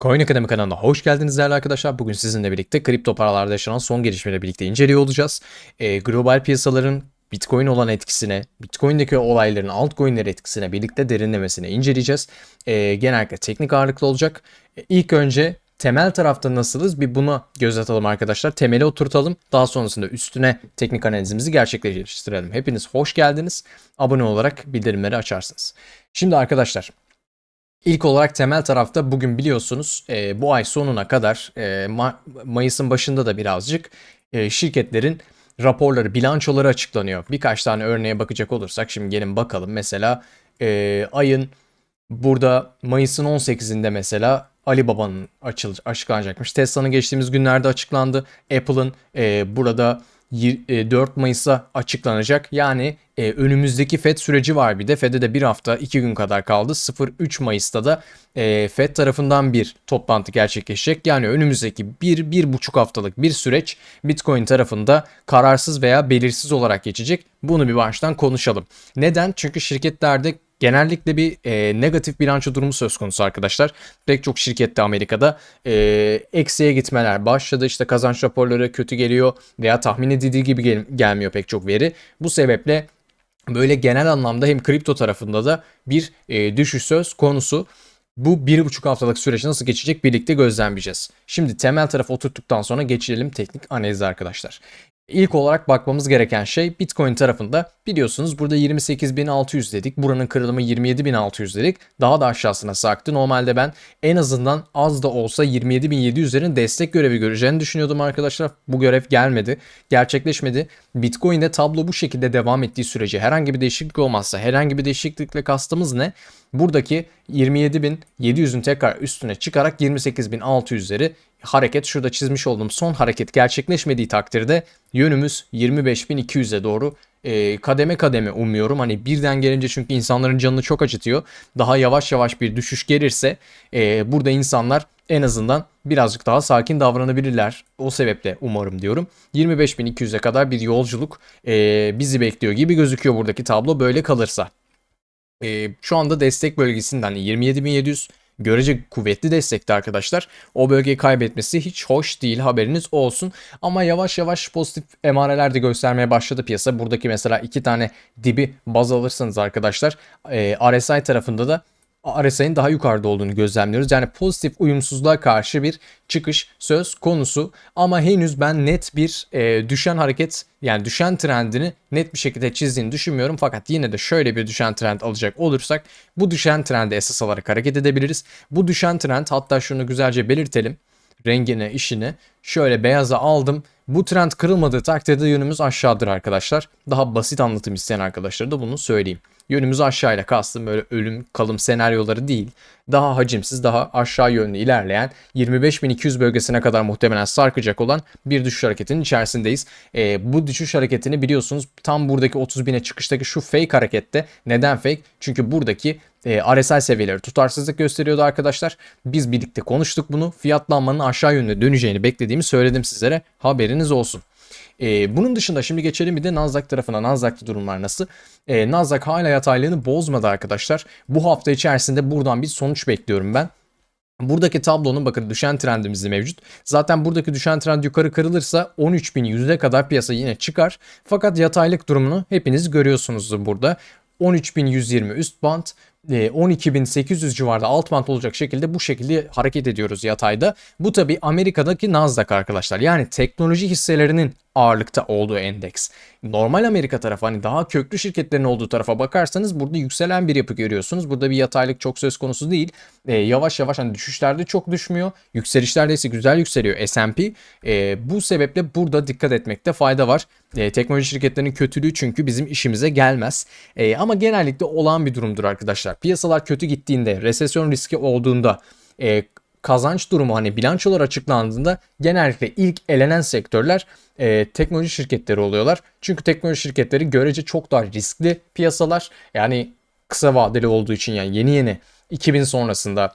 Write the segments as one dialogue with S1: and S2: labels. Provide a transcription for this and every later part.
S1: Coin Akademi kanalına hoş geldiniz değerli arkadaşlar. Bugün sizinle birlikte kripto paralarda yaşanan son gelişmeleri birlikte inceliyor olacağız. Ee, global piyasaların Bitcoin olan etkisine, Bitcoin'deki olayların altcoin'ler etkisine birlikte derinlemesine inceleyeceğiz. Ee, genellikle teknik ağırlıklı olacak. Ee, ilk önce temel tarafta nasılız bir buna göz atalım arkadaşlar. Temeli oturtalım. Daha sonrasında üstüne teknik analizimizi gerçekleştirelim. Hepiniz hoş geldiniz. Abone olarak bildirimleri açarsınız. Şimdi arkadaşlar İlk olarak temel tarafta bugün biliyorsunuz e, bu ay sonuna kadar e, Ma- Mayıs'ın başında da birazcık e, şirketlerin raporları, bilançoları açıklanıyor. Birkaç tane örneğe bakacak olursak şimdi gelin bakalım. Mesela e, ayın burada Mayıs'ın 18'inde mesela Alibaba'nın açıklanacakmış. Tesla'nın geçtiğimiz günlerde açıklandı. Apple'ın e, burada 4 Mayıs'a açıklanacak. Yani e, önümüzdeki FED süreci var bir de. FED'e de bir hafta 2 gün kadar kaldı. 0-3 Mayıs'ta da e, FED tarafından bir toplantı gerçekleşecek. Yani önümüzdeki 1-1,5 haftalık bir süreç Bitcoin tarafında kararsız veya belirsiz olarak geçecek. Bunu bir baştan konuşalım. Neden? Çünkü şirketlerde genellikle bir e, negatif bilanço durumu söz konusu arkadaşlar. Pek çok şirkette Amerika'da e, eksiye gitmeler başladı. İşte kazanç raporları kötü geliyor veya tahmin edildiği gibi gel- gelmiyor pek çok veri. Bu sebeple böyle genel anlamda hem kripto tarafında da bir e, düşüş söz konusu. Bu bir buçuk haftalık süreç nasıl geçecek birlikte gözlemleyeceğiz. Şimdi temel tarafı oturttuktan sonra geçelim teknik analize arkadaşlar. İlk olarak bakmamız gereken şey Bitcoin tarafında biliyorsunuz burada 28.600 dedik. Buranın kırılımı 27.600 dedik. Daha da aşağısına sarktı. Normalde ben en azından az da olsa 27.700'lerin destek görevi göreceğini düşünüyordum arkadaşlar. Bu görev gelmedi. Gerçekleşmedi. Bitcoin'de tablo bu şekilde devam ettiği sürece herhangi bir değişiklik olmazsa herhangi bir değişiklikle kastımız ne? Buradaki 27.700'ün tekrar üstüne çıkarak 28.600'leri hareket şurada çizmiş olduğum son hareket gerçekleşmediği takdirde yönümüz 25.200'e doğru e, kademe kademe umuyorum. Hani birden gelince çünkü insanların canını çok acıtıyor. Daha yavaş yavaş bir düşüş gelirse e, burada insanlar en azından birazcık daha sakin davranabilirler. O sebeple umarım diyorum. 25.200'e kadar bir yolculuk e, bizi bekliyor gibi gözüküyor buradaki tablo böyle kalırsa. E, şu anda destek bölgesinden 27.700 görece kuvvetli destekti arkadaşlar. O bölgeyi kaybetmesi hiç hoş değil haberiniz olsun. Ama yavaş yavaş pozitif emareler de göstermeye başladı piyasa. Buradaki mesela iki tane dibi baz alırsanız arkadaşlar e, RSI tarafında da RSI'nin daha yukarıda olduğunu gözlemliyoruz. Yani pozitif uyumsuzluğa karşı bir çıkış söz konusu ama henüz ben net bir e, düşen hareket yani düşen trendini net bir şekilde çizdiğini düşünmüyorum. Fakat yine de şöyle bir düşen trend alacak olursak bu düşen trendi esas alarak hareket edebiliriz. Bu düşen trend hatta şunu güzelce belirtelim rengine, işini şöyle beyaza aldım. Bu trend kırılmadığı takdirde yönümüz aşağıdır arkadaşlar. Daha basit anlatım isteyen arkadaşlara da bunu söyleyeyim. Yönümüz aşağıyla kastım böyle ölüm kalım senaryoları değil. Daha hacimsiz, daha aşağı yönlü ilerleyen 25.200 bölgesine kadar muhtemelen sarkacak olan bir düşüş hareketinin içerisindeyiz. Ee, bu düşüş hareketini biliyorsunuz tam buradaki 30.000'e çıkıştaki şu fake harekette. Neden fake? Çünkü buradaki e, RSI seviyeleri tutarsızlık gösteriyordu arkadaşlar. Biz birlikte konuştuk bunu. Fiyatlanmanın aşağı yönde döneceğini beklediğimi söyledim sizlere. Haberiniz olsun. E, bunun dışında şimdi geçelim bir de Nasdaq tarafına. Nasdaq'ta durumlar nasıl? E, Nasdaq hala yataylığını bozmadı arkadaşlar. Bu hafta içerisinde buradan bir sonuç bekliyorum ben. Buradaki tablonun bakın düşen trendimiz de mevcut. Zaten buradaki düşen trend yukarı kırılırsa 13.100'e kadar piyasa yine çıkar. Fakat yataylık durumunu hepiniz görüyorsunuzdur burada. 13.120 üst band, 12.800 civarında alt band olacak şekilde bu şekilde hareket ediyoruz yatayda. Bu tabi Amerika'daki Nasdaq arkadaşlar. Yani teknoloji hisselerinin ağırlıkta olduğu endeks. Normal Amerika tarafı hani daha köklü şirketlerin olduğu tarafa bakarsanız burada yükselen bir yapı görüyorsunuz. Burada bir yataylık çok söz konusu değil. Ee, yavaş yavaş hani düşüşlerde çok düşmüyor. Yükselişlerde ise güzel yükseliyor S&P. Ee, bu sebeple burada dikkat etmekte fayda var. Ee, teknoloji şirketlerinin kötülüğü çünkü bizim işimize gelmez. Ee, ama genellikle olan bir durumdur arkadaşlar. Piyasalar kötü gittiğinde, resesyon riski olduğunda, e, kazanç durumu hani bilançolar açıklandığında genellikle ilk elenen sektörler e, teknoloji şirketleri oluyorlar. Çünkü teknoloji şirketleri görece çok daha riskli piyasalar. Yani kısa vadeli olduğu için yani yeni yeni 2000 sonrasında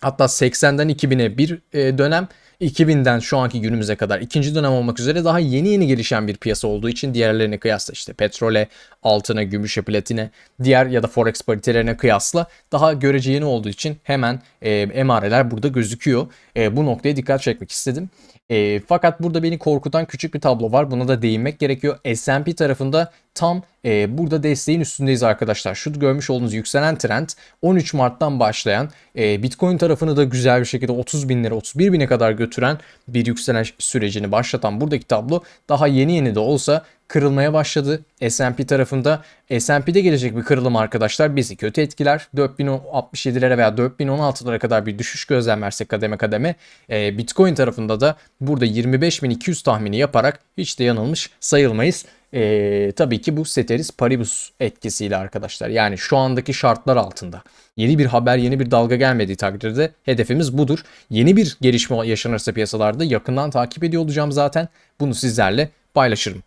S1: hatta 80'den 2000'e bir e, dönem 2000'den şu anki günümüze kadar ikinci dönem olmak üzere daha yeni yeni gelişen bir piyasa olduğu için diğerlerine kıyasla işte petrole, altına, gümüşe, platine, diğer ya da forex paritelerine kıyasla daha görece yeni olduğu için hemen e, emareler burada gözüküyor. E, bu noktaya dikkat çekmek istedim. E, fakat burada beni korkutan küçük bir tablo var. Buna da değinmek gerekiyor. S&P tarafında tam e, burada desteğin üstündeyiz arkadaşlar. Şu görmüş olduğunuz yükselen trend 13 Mart'tan başlayan e, Bitcoin tarafını da güzel bir şekilde 30 bin lira 31 bine kadar götüren bir yükselen sürecini başlatan buradaki tablo daha yeni yeni de olsa kırılmaya başladı. S&P tarafında S&P'de gelecek bir kırılım arkadaşlar bizi kötü etkiler. 4067'lere veya 4016'lara kadar bir düşüş gözlemlersek kademe kademe e, Bitcoin tarafında da burada 25.200 tahmini yaparak hiç de yanılmış sayılmayız. E, tabii ki bu Ceteris Paribus etkisiyle arkadaşlar. Yani şu andaki şartlar altında. Yeni bir haber, yeni bir dalga gelmediği takdirde hedefimiz budur. Yeni bir gelişme yaşanırsa piyasalarda yakından takip ediyor olacağım zaten. Bunu sizlerle paylaşırım.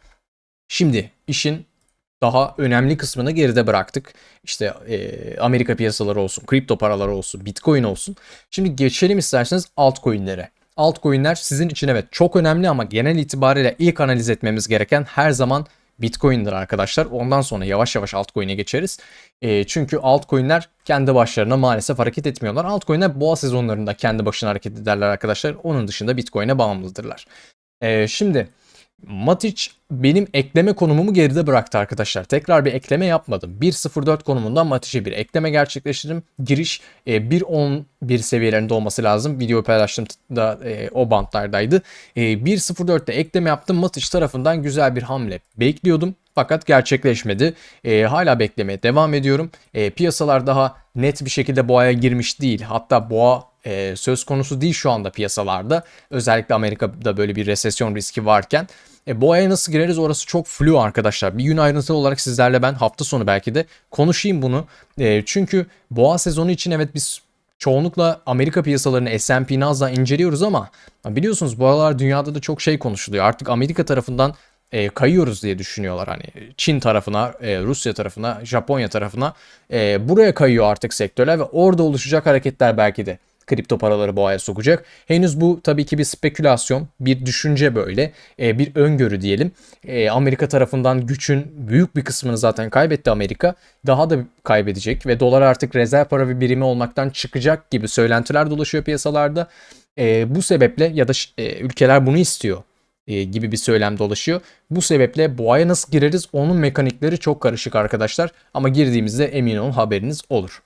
S1: Şimdi işin daha önemli kısmını geride bıraktık. İşte e, Amerika piyasaları olsun, kripto paraları olsun, Bitcoin olsun. Şimdi geçelim isterseniz altcoin'lere. Altcoin'ler sizin için evet çok önemli ama genel itibariyle ilk analiz etmemiz gereken her zaman Bitcoin'dir arkadaşlar. Ondan sonra yavaş yavaş altcoin'e geçeriz. E, çünkü altcoin'ler kendi başlarına maalesef hareket etmiyorlar. Altcoin'ler boğa sezonlarında kendi başına hareket ederler arkadaşlar. Onun dışında Bitcoin'e bağımlıdırlar. E, şimdi Matic benim ekleme konumumu geride bıraktı arkadaşlar. Tekrar bir ekleme yapmadım. 1.04 konumundan Matic'e bir ekleme gerçekleştirdim. Giriş e, 1.11 seviyelerinde olması lazım. Video paylaştığımda e, o bantlardaydı. E, 1.04'te ekleme yaptım. Matic tarafından güzel bir hamle bekliyordum. Fakat gerçekleşmedi. E, hala beklemeye devam ediyorum. E, piyasalar daha net bir şekilde boğaya girmiş değil. Hatta boğa e, söz konusu değil şu anda piyasalarda. Özellikle Amerika'da böyle bir resesyon riski varken. E, boğaya nasıl gireriz orası çok flu arkadaşlar. Bir gün ayrıntılı olarak sizlerle ben hafta sonu belki de konuşayım bunu. E, çünkü boğa sezonu için evet biz çoğunlukla Amerika piyasalarını S&P Nasdaq inceliyoruz ama biliyorsunuz bu aralar dünyada da çok şey konuşuluyor. Artık Amerika tarafından e, kayıyoruz diye düşünüyorlar. Hani Çin tarafına, e, Rusya tarafına, Japonya tarafına e, buraya kayıyor artık sektörler ve orada oluşacak hareketler belki de kripto paraları boğaya sokacak. Henüz bu tabii ki bir spekülasyon, bir düşünce böyle, e, bir öngörü diyelim. E, Amerika tarafından güçün büyük bir kısmını zaten kaybetti Amerika. Daha da kaybedecek ve dolar artık rezerv para bir birimi olmaktan çıkacak gibi söylentiler dolaşıyor piyasalarda. E, bu sebeple ya da ülkeler bunu istiyor gibi bir söylem dolaşıyor. Bu sebeple boğaya nasıl gireriz onun mekanikleri çok karışık arkadaşlar. Ama girdiğimizde emin olun haberiniz olur.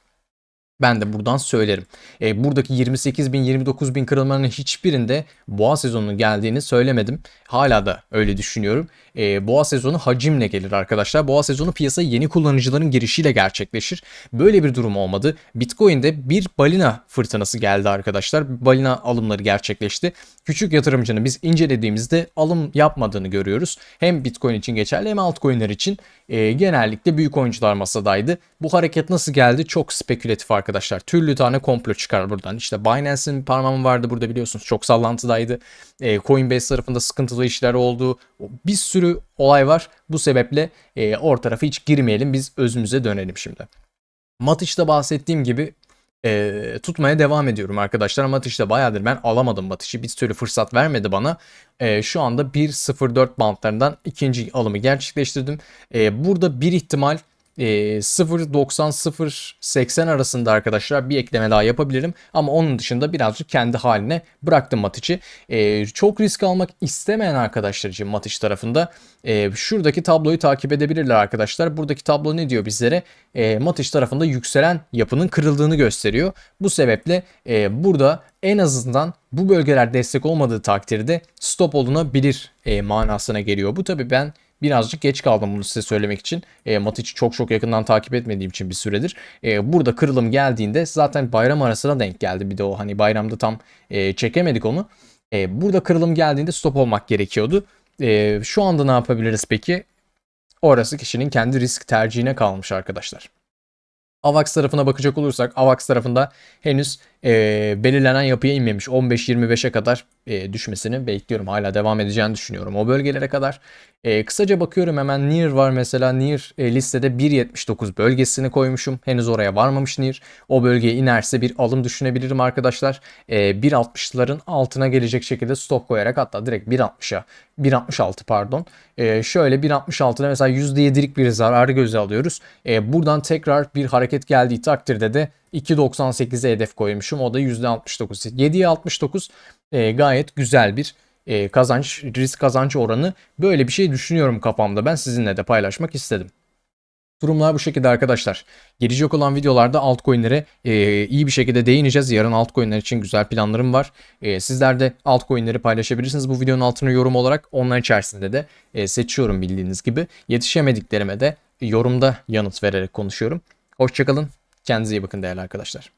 S1: Ben de buradan söylerim. E, buradaki 28 bin 29 bin kırılmanın hiçbirinde boğa sezonunun geldiğini söylemedim. Hala da öyle düşünüyorum. E, boğa sezonu hacimle gelir arkadaşlar. Boğa sezonu piyasaya yeni kullanıcıların girişiyle gerçekleşir. Böyle bir durum olmadı. Bitcoin'de bir balina fırtınası geldi arkadaşlar. Balina alımları gerçekleşti. Küçük yatırımcının biz incelediğimizde alım yapmadığını görüyoruz. Hem Bitcoin için geçerli hem altcoin'ler için. E, genellikle büyük oyuncular masadaydı. Bu hareket nasıl geldi? Çok spekülatif arkadaşlar. Türlü tane komplo çıkar buradan. İşte Binance'in parmağım vardı burada biliyorsunuz. Çok sallantıdaydı. E, Coinbase tarafında sıkıntılı işler oldu. Bir sürü olay var. Bu sebeple e, or tarafı hiç girmeyelim. Biz özümüze dönelim şimdi. Matiş'te bahsettiğim gibi e, tutmaya devam ediyorum arkadaşlar. Matiş'te bayağıdır ben alamadım Matiş'i. Bir türlü fırsat vermedi bana. E, şu anda 1.04 bantlarından ikinci alımı gerçekleştirdim. E, burada bir ihtimal 0.90-0.80 arasında arkadaşlar bir ekleme daha yapabilirim. Ama onun dışında birazcık kendi haline bıraktım Matic'i. E, çok risk almak istemeyen arkadaşlar için Matic tarafında e, şuradaki tabloyu takip edebilirler arkadaşlar. Buradaki tablo ne diyor bizlere? E, Matic tarafında yükselen yapının kırıldığını gösteriyor. Bu sebeple e, burada en azından bu bölgeler destek olmadığı takdirde stop olunabilir e, manasına geliyor. Bu tabi ben Birazcık geç kaldım bunu size söylemek için. E, Matic'i çok çok yakından takip etmediğim için bir süredir. E, burada kırılım geldiğinde zaten bayram arasına denk geldi. Bir de o hani bayramda tam e, çekemedik onu. E, burada kırılım geldiğinde stop olmak gerekiyordu. E, şu anda ne yapabiliriz peki? Orası kişinin kendi risk tercihine kalmış arkadaşlar. AVAX tarafına bakacak olursak AVAX tarafında henüz e, belirlenen yapıya inmemiş. 15-25'e kadar e, düşmesini bekliyorum. Hala devam edeceğini düşünüyorum o bölgelere kadar. E, kısaca bakıyorum hemen Near var mesela. Near e, listede 1.79 bölgesini koymuşum. Henüz oraya varmamış Near. O bölgeye inerse bir alım düşünebilirim arkadaşlar. E, 1.60'ların altına gelecek şekilde stop koyarak hatta direkt 1.60'a 1.66 pardon. E, şöyle 1.66'da mesela %7'lik bir zararı göze alıyoruz. E, buradan tekrar bir hareket geldiği takdirde de 2.98'e hedef koymuşum. O da %69. 7'ye 69 e, gayet güzel bir e, kazanç, risk kazanç oranı. Böyle bir şey düşünüyorum kafamda. Ben sizinle de paylaşmak istedim. Durumlar bu şekilde arkadaşlar. Gelecek olan videolarda altcoin'lere e, iyi bir şekilde değineceğiz. Yarın altcoin'ler için güzel planlarım var. E, sizler de altcoin'leri paylaşabilirsiniz bu videonun altına yorum olarak. Onlar içerisinde de e, seçiyorum bildiğiniz gibi. Yetişemediklerime de yorumda yanıt vererek konuşuyorum. Hoşçakalın. Kendinize iyi bakın değerli arkadaşlar.